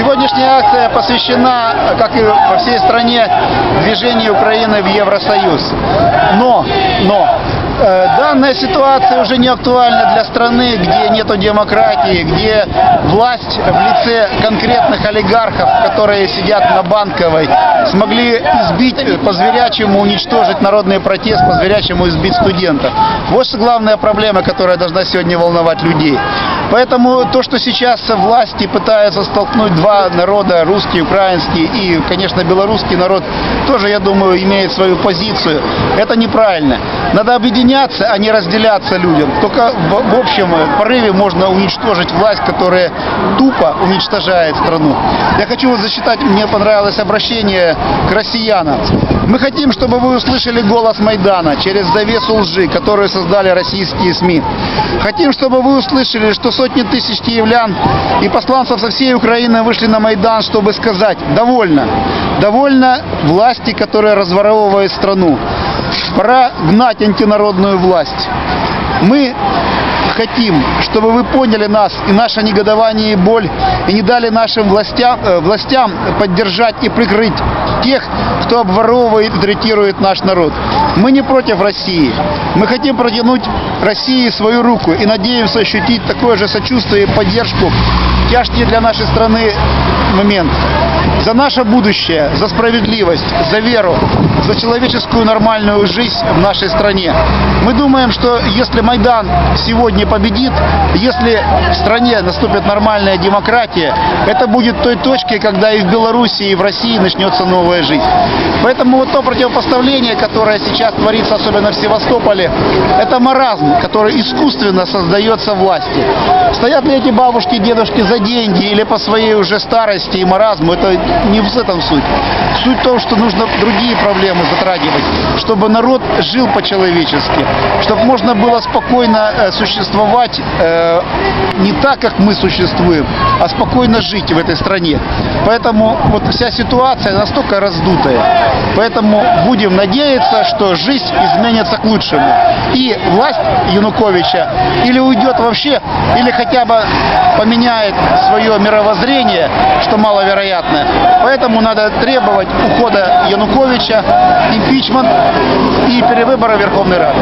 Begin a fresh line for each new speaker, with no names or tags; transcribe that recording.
Сегодняшняя акция посвящена, как и во всей стране, движению Украины в Евросоюз. Но, но, э, данная ситуация уже не актуальна для страны, где нету демократии, где власть в лице конкретных олигархов, которые сидят на Банковой, смогли избить, э, по-зверячему уничтожить народный протест, по-зверячему избить студентов. Вот главная проблема, которая должна сегодня волновать людей. Поэтому то, что сейчас власти пытаются столкнуть два народа, русский украинский, и, конечно, белорусский народ тоже, я думаю, имеет свою позицию, это неправильно. Надо объединяться, а не разделяться людям. Только в общем порыве можно уничтожить власть, которая тупо уничтожает страну. Я хочу вот зачитать, мне понравилось обращение к россиянам. Мы хотим, чтобы вы услышали голос Майдана через завесу лжи, которую создали российские СМИ. Хотим, чтобы вы услышали, что сотни тысяч киевлян и посланцев со всей Украины вышли на Майдан, чтобы сказать «довольно». Довольно власти, которая разворовывает страну. Пора гнать антинародную власть. Мы хотим, чтобы вы поняли нас и наше негодование и боль, и не дали нашим властям, э, властям поддержать и прикрыть тех, кто обворовывает и третирует наш народ. Мы не против России. Мы хотим протянуть России свою руку и надеемся ощутить такое же сочувствие и поддержку в тяжкий для нашей страны момент. За наше будущее, за справедливость, за веру, за человеческую нормальную жизнь в нашей стране. Мы думаем, что если Майдан сегодня победит, если в стране наступит нормальная демократия, это будет той точкой, когда и в Беларуси, и в России начнется новая жизнь. Поэтому вот то противопоставление, которое сейчас творится, особенно в Севастополе, это маразм, который искусственно создается власти. Стоят ли эти бабушки дедушки за деньги или по своей уже старости и маразму, это не в этом суть. Суть в том, что нужно другие проблемы затрагивать, чтобы народ жил по-человечески, чтобы можно было спокойно э, существовать э, не так, как мы существуем, а спокойно жить в этой стране. Поэтому вот вся ситуация настолько раздутая. Поэтому будем надеяться, что жизнь изменится к лучшему. И власть Януковича или уйдет вообще, или хотя бы поменяет свое мировоззрение, что маловероятно. Поэтому надо требовать ухода Януковича, импичмент и перевыбора Верховной Рады.